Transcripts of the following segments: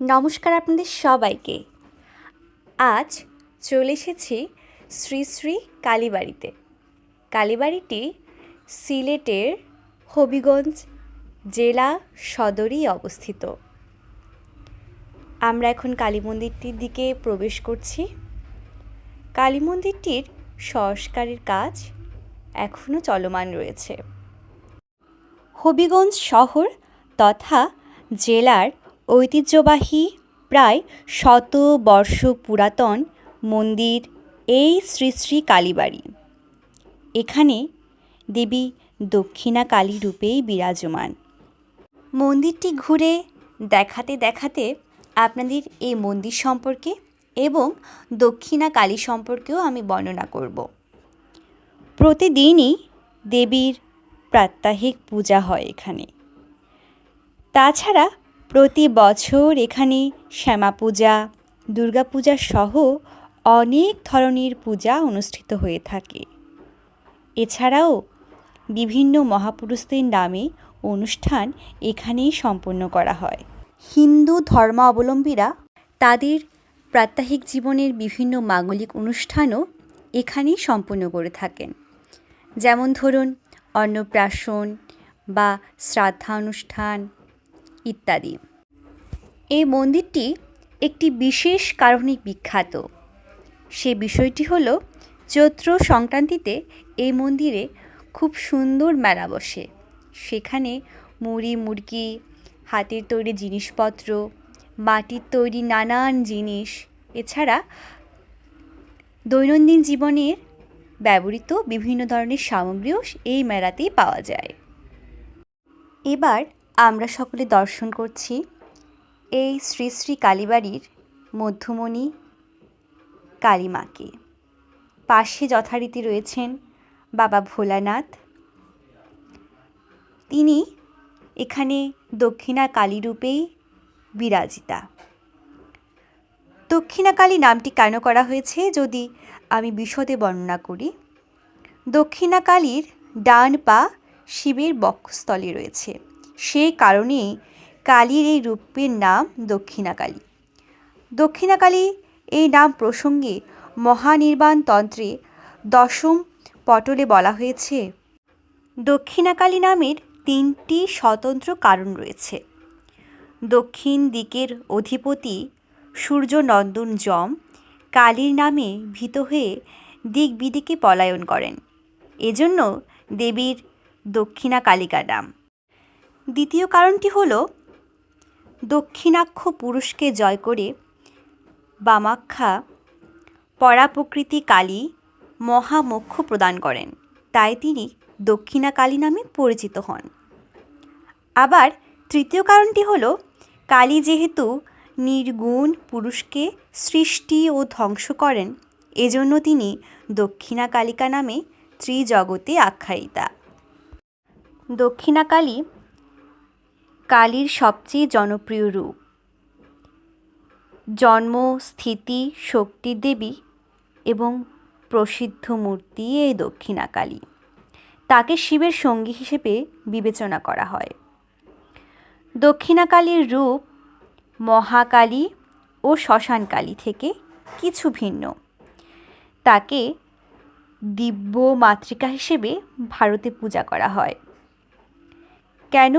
নমস্কার আপনাদের সবাইকে। আজ চলে এসেছি শ্রী শ্রী কালীবাড়িতে। কালীবাড়িটি সিলেটের হবিগঞ্জ জেলা সদরেই অবস্থিত। আমরা এখন কালী মন্দিরটির দিকে প্রবেশ করছি। কালী মন্দিরটির সংস্কারের কাজ এখনও চলমান রয়েছে। হবিগঞ্জ শহর তথা জেলার ঐতিহ্যবাহী প্রায় শত বর্ষ পুরাতন মন্দির এই শ্রী শ্রী কালীবাড়ি। এখানে দেবী দক্ষিণা কালী রূপেই বিরাজমান। মন্দিরটি ঘুরে দেখাতে দেখাতে আপনাদের এই মন্দির সম্পর্কে এবং দক্ষিণা কালী সম্পর্কেও আমি বর্ণনা করব। প্রতিদিনই দেবীর প্রাত্যহিক পূজা হয় এখানে। তাছাড়া প্রতি বছর এখানে শ্যামা পূজা দুর্গা পূজা সহ অনেক ধরনের পূজা অনুষ্ঠিত হয়ে থাকে। এছাড়াও বিভিন্ন মহাপুরুষদের নামে অনুষ্ঠান এখানেই সম্পন্ন করা হয়। হিন্দু ধর্মাবলম্বীরা তাদের প্রাত্যহিক জীবনের বিভিন্ন মাঙ্গলিক অনুষ্ঠানও এখানেই সম্পন্ন করে থাকেন। যেমন ধরুন, অন্নপ্রাশন বা শ্রাদ্ধানুষ্ঠান ইত্যাদি। এই মন্দিরটি একটি বিশেষ কারণে বিখ্যাত। সে বিষয়টি হলো, চৈত্র সংক্রান্তিতে এই মন্দিরে খুব সুন্দর মেলা বসে। সেখানে মুড়ি মুরগি হাতের তৈরি জিনিসপত্র, মাটির তৈরি নানান জিনিস, এছাড়া দৈনন্দিন জীবনের ব্যবহৃত বিভিন্ন ধরনের সামগ্রীও এই মেলাতেই পাওয়া যায়। এবার আমরা সকলে দর্শন করছি এই শ্রী শ্রী কালীবাড়ির মধ্যমণি কালীমাকে। পাশে যথারীতি রয়েছেন বাবা ভোলানাথ। তিনি এখানে দক্ষিণা কালী রূপেই বিরাজিতা। দক্ষিণা কালী নামটি কেন করা হয়েছে যদি আমি বিশদে বর্ণনা করি? দক্ষিণা কালীর ডান পা শিবের বক্ষস্থলে রয়েছে। সেই কারণেই কালীর এই রূপের নাম দক্ষিণাকালী। দক্ষিণাকালী এই নাম প্রসঙ্গে মহানির্বাণ তন্ত্রে দশম পটলে বলা হয়েছে, দক্ষিণাকালী নামের তিনটি স্বতন্ত্র কারণ রয়েছে। দক্ষিণ দিকের অধিপতি সূর্যনন্দন যম কালীর নামে ভীত হয়ে দিক বিদিকে পলায়ন করেন। এজন্য দেবীর দক্ষিণা কালিকা নাম। দ্বিতীয় কারণটি হল দক্ষিণাক্ষ পুরুষকে জয় করে বামাক্ষা পরাপ্রকৃতি কালী মহামোক্ষ প্রদান করেন। তাই তিনি দক্ষিণা কালী নামে পরিচিত হন। আবার তৃতীয় কারণটি হল, কালী যেহেতু নির্গুণ পুরুষকে সৃষ্টি ও ধ্বংস করেন, এজন্য তিনি দক্ষিণা কালিকা নামে ত্রিজগতে আখ্যায়িতা। দক্ষিণাকালী কালীর সবচেয়ে জনপ্রিয় রূপ। জন্ম, স্থিতি, শক্তি দেবী এবং প্রসিদ্ধ মূর্তি এই দক্ষিণাকালী। তাকে শিবের সঙ্গী হিসেবে বিবেচনা করা হয়। দক্ষিণাকালীর রূপ মহাকালী ও শ্মশানকালী থেকে কিছু ভিন্ন। তাকে দিব্য মাতৃকা হিসেবে ভারতে পূজা করা হয়। কেন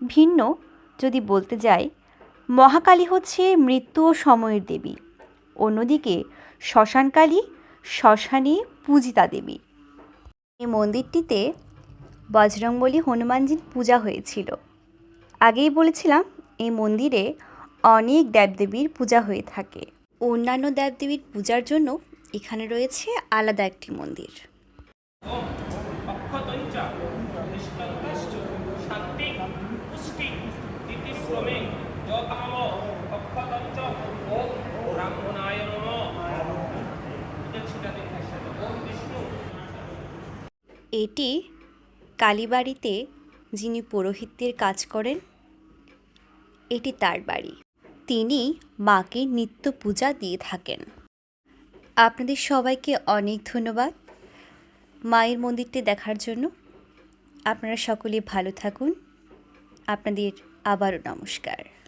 ভিন্ন যদি বলতে যাই, মহাকালী হচ্ছে মৃত্যু ও সময়ের দেবী। অন্যদিকে শ্মশানকালী শ্মশানে পূজিতা দেবী। এই মন্দিরটিতে বজরংবলী হনুমানজির পূজা হয়েছিল। আগেই বলেছিলাম, এই মন্দিরে অনেক দেবদেবীর পূজা হয়ে থাকে। অন্যান্য দেবদেবীর পূজার জন্য এখানে রয়েছে আলাদা একটি মন্দির। এটি কালীবাড়িতে যিনি পুরোহিতদের কাজ করেন, এটি তার বাড়ি। তিনি মাকে নিত্য পূজা দিয়ে থাকেন। আপনাদের সবাইকে অনেক ধন্যবাদ মায়ের মন্দিরটি দেখার জন্য। আপনারা সকলে ভালো থাকুন। আপনাদের আবারও নমস্কার।